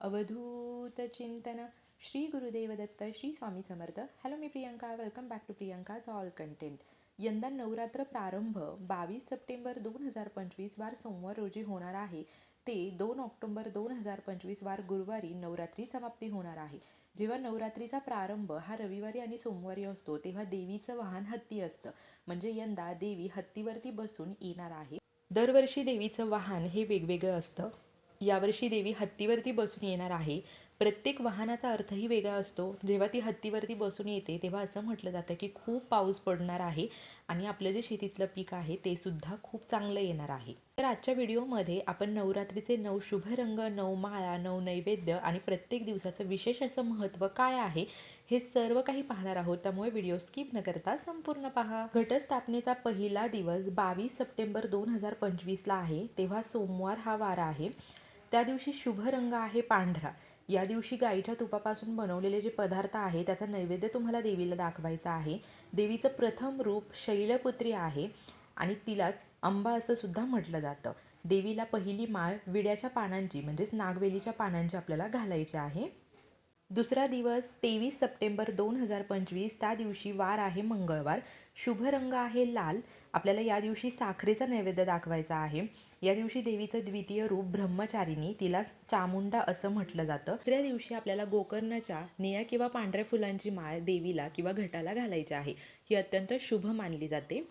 अवधूत चिंतन. Shri Gurudev Datta Shri Swami Samarth. Hello me Priyanka. Welcome back to Priyanka all content यंदा नवरात्र प्रारंभ बावीस सप्टेंबर दोन हजार पंचवीस वार सोमवार रोजी होणार आहे. ते दोन ऑक्टोंबर दोन हजार पंचवीस वार गुरुवारी नवरात्री समाप्ती होणार आहे. जेव्हा नवरात्रीचा प्रारंभ हा रविवारी आणि सोमवारी असतो तेव्हा देवीचं वाहन हत्ती असतं. म्हणजे यंदा देवी हत्तीवरती बसून येणार आहे. दरवर्षी देवीचं वाहन हे वेगवेगळं असतं. यावर्षी देवी हत्तीवरती बसून येणार आहे. प्रत्येक वाहनाचा अर्थही वेगळा असतो. जेव्हा ती हत्तीवरती बसून येते तेव्हा असं म्हटलं जातं की खूप पाऊस पडणार आहे आणि आपलं जे शेतीतलं पीक आहे ते सुद्धा खूप चांगलं येणार आहे. तर आजच्या व्हिडिओमध्ये आपण नवरात्रीचे नऊ शुभ रंग नऊ माळा नऊ नैवेद्य आणि प्रत्येक दिवसाचं विशेष असं महत्त्व काय आहे हे सर्व काही पाहणार आहोत. त्यामुळे व्हिडिओ स्किप न करता संपूर्ण पहा. घटस्थापनेचा पहिला दिवस बावीस सप्टेंबर दोन हजार पंचवीसला आहे. तेव्हा सोमवार हा वारा आहे. त्या दिवशी शुभ रंग आहे पांढरा. या दिवशी गाईच्या तुपापासून बनवलेले जे पदार्थ आहे त्याचा नैवेद्य तुम्हाला देवीला दाखवायचा आहे. देवीचं प्रथम रूप शैलपुत्री आहे आणि तिलाच अंबा असं सुद्धा म्हटलं जातं. देवीला पहिली माळ विड्याच्या पानांची म्हणजेच नागवेलीच्या पानांची आपल्याला घालायची आहे. दुसरा दिवस तेवीस सप्टेंबर दोन हजार पंचवीस त्या दिवशी वार आहे मंगळवार. शुभ रंग आहे लाल. आपल्याला या दिवशी साखरेचा नैवेद्य दाखवायचा आहे. या दिवशी देवीचं द्वितीय रूप ब्रह्मचारिणी तिला चामुंडा असं म्हटलं जातं. दुसऱ्या दिवशी आपल्याला गोकर्णाच्या निळ्या किंवा पांढऱ्या फुलांची माळ देवीला किंवा घटाला घालायची आहे. ही अत्यंत शुभ मानली जाते.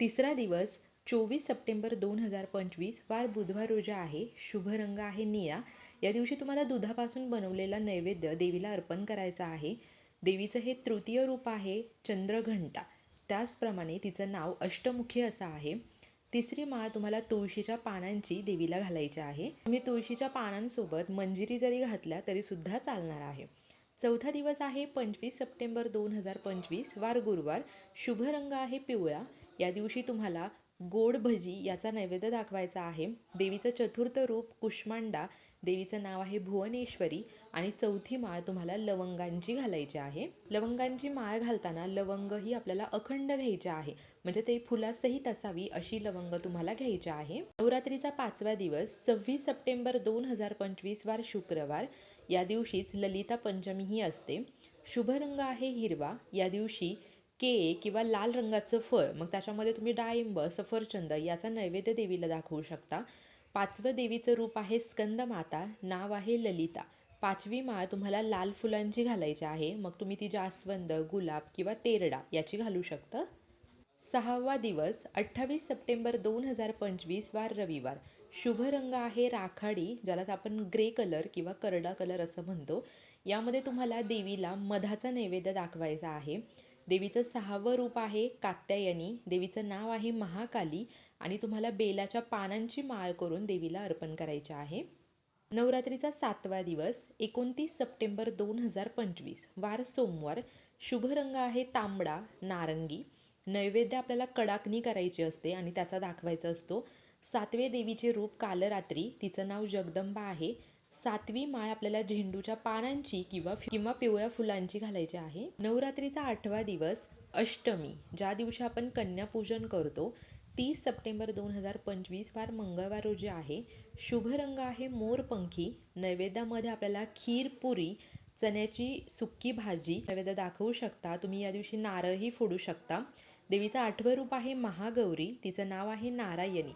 तिसरा दिवस चोवीस सप्टेंबर दोन हजार पंचवीस वार बुधवार रोजी आहे. शुभ रंग आहे निळा. या दिवशी तुम्हाला दुधापासून बनवलेला नैवेद्य देवीला अर्पण करायचा आहे. देवीचं हे तृतीय रूप आहे चंद्रघंटा. त्याचप्रमाणे तिचं नाव अष्टमुखी असं आहे. तिसरी माळ तुम्हाला तुळशीच्या पानांची देवीला घालायची आहे. तुम्ही तुळशीच्या पानांसोबत मंजिरी जरी घातल्या तरी सुद्धा चालणार आहे. चौथा दिवस आहे पंचवीस सप्टेंबर दोन हजार पंचवीस वार गुरुवार. शुभ रंग आहे पिवळा. या दिवशी तुम्हाला गोड भजी याचा नैवेद्य दाखवायचा आहे. देवीचं चतुर्थ रूप कुष्मांडा देवीचं नाव आहे भुवनेश्वरी आणि चौथी माळ तुम्हाला लवंगांची घालायची आहे. लवंगांची माळ घालताना लवंग ही आपल्याला अखंड घ्यायची आहे. म्हणजे ते फुलासहित असावी अशी लवंग तुम्हाला घ्यायची आहे. नवरात्रीचा पाचवा दिवस सव्वीस सप्टेंबर दोन हजार पंचवीस वार शुक्रवार. या दिवशीच ललिता पंचमी ही असते. शुभ रंग आहे हिरवा. या दिवशी केळे किंवा लाल रंगाचं फळ मग त्याच्यामध्ये तुम्ही डाळिंब सफरचंद याचा नैवेद्य देवीला दाखवू शकता. पाचवं देवीचं रूप आहे स्कंद माता नाव आहे ललिता. पाचवी माळ तुम्हाला लाल फुलांची घालायची आहे मग तुम्ही ती जास्वंद गुलाब किंवा तेरडा याची घालू शकता. सहावा दिवस अठ्ठावीस सप्टेंबर दोन हजार पंचवीस वार रविवार. शुभ रंग आहे राखाडी ज्यालाच आपण ग्रे कलर किंवा करडा कलर असं म्हणतो. यामध्ये तुम्हाला देवीला मधाचा नैवेद्य दाखवायचा आहे. देवीचं सहावं रूप आहे कात्यायनी. देवीचं नाव आहे महाकाली आणि तुम्हाला बेलाच्या पानांची माळ करून देवीला अर्पण करायचे आहे. नवरात्रीचा सातवा दिवस एकोणतीस सप्टेंबर दोन हजार पंचवीस. वार सोमवार शुभ रंग आहे तांबडा नारंगी. नैवेद्य आपल्याला कडाकणी करायची असते आणि त्याचा दाखवायचा असतो. सातवे देवीचे रूप कालरात्री तिचं नाव जगदंबा आहे. सातवी माळ आपल्याला झेंडूच्या पानांची किंवा किंवा पिवळ्या फुलांची घालायची आहे. नवरात्रीचा आठवा दिवस अष्टमी ज्या दिवशी आपण कन्यापूजन करतो तीस सप्टेंबर दोन हजार पंचवीस वार मंगळवार रोजी आहे. शुभ रंग आहे मोरपंखी नैवेद्यामध्ये आपल्याला खीर पुरी चण्याची सुक्की भाजी नैवेद्य दाखवू शकता. तुम्ही या दिवशी नारळही फोडू शकता. देवीचं आठवं रूप आहे महागौरी तिचं नाव आहे नारायणी.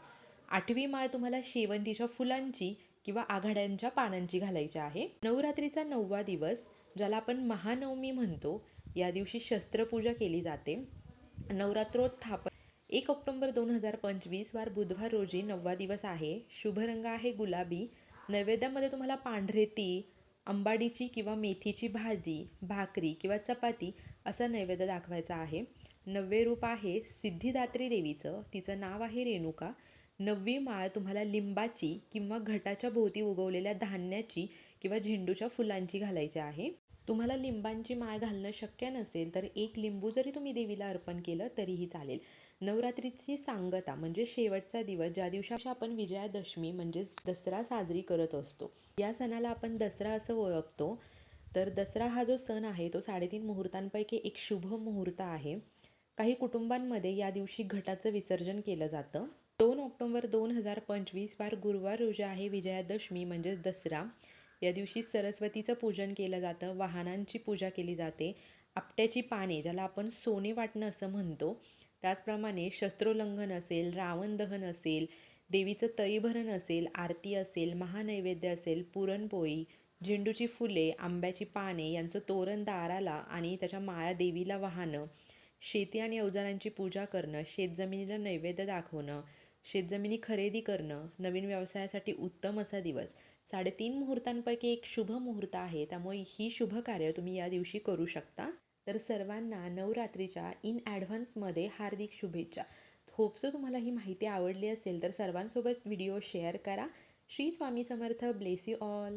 आठवी माळ तुम्हाला शेवंतीच्या फुलांची किंवा आघाड्यांच्या पानांची घालायची आहे. नवरात्रीचा नववा दिवस ज्याला आपण महानवमी म्हणतो या दिवशी शस्त्रपूजा केली जाते. नवरात्रोत्थापन एक ऑक्टोबर दोन हजार पंचवीस वार बुधवार रोजी नववा दिवस आहे. शुभ रंग आहे गुलाबी. नैवेद्यामध्ये तुम्हाला पांढरे ती अंबाडीची किंवा मेथीची भाजी भाकरी किंवा चपाती असा नैवेद्य दाखवायचा आहे. नववे रूप आहे सिद्धिदात्री देवीचं. तिचं नाव आहे रेणुका. नववी माळ तुम्हाला लिंबाची किंवा घटाच्या भोवती उगवलेल्या धान्याची किंवा झेंडूच्या फुलांची घालायची आहे. तुम्हाला लिंबांची माळ घालणं शक्य नसेल तर एक लिंबू जरी तुम्ही देवीला अर्पण केलं तरीही चालेल. नवरात्रीची सांगता म्हणजे शेवटचा दिवस ज्या दिवशी आपण विजयादशमी म्हणजेच दसरा साजरी करत असतो. या सणाला आपण दसरा असं ओळखतो. तर दसरा हा जो सण आहे तो साडेतीन मुहूर्तांपैकी एक शुभ मुहूर्त आहे. काही कुटुंबांमध्ये या दिवशी घटाचं विसर्जन केलं जातं. दोन ऑक्टोबर दोन हजार पंचवीस वार गुरुवार रोजी आहे विजयादशमी म्हणजेच दसरा. या दिवशी सरस्वतीचं पूजन केलं जातं वाहनांची पूजा केली जाते आपट्याची पाने ज्याला आपण सोने वाटणं असं म्हणतो. त्याचप्रमाणे शस्त्रोल्लंघन असेल रावण दहन असेल देवीचं तळीभरण असेल आरती असेल महानैवेद्य असेल पुरणपोळी झेंडूची फुले आंब्याची पाने यांचं तोरण दाराला आणि त्याच्या माळा देवीला वाहणं शेती आणि अवजारांची पूजा करणं शेतजमिनीला नैवेद्य दाखवणं शेतजमिनी खरेदी करणं नवीन व्यवसायासाठी उत्तम असा दिवस. साडेतीन मुहूर्तांपैकी एक शुभ मुहूर्त आहे. त्यामुळे ही शुभ कार्य तुम्ही या दिवशी करू शकता. तर सर्वांना नवरात्रीच्या इन ॲडव्हान्समध्ये हार्दिक शुभेच्छा. होपसो तुम्हाला ही माहिती आवडली असेल तर सर्वांसोबत व्हिडिओ शेअर करा. Shri Swami Samarth. Bless you all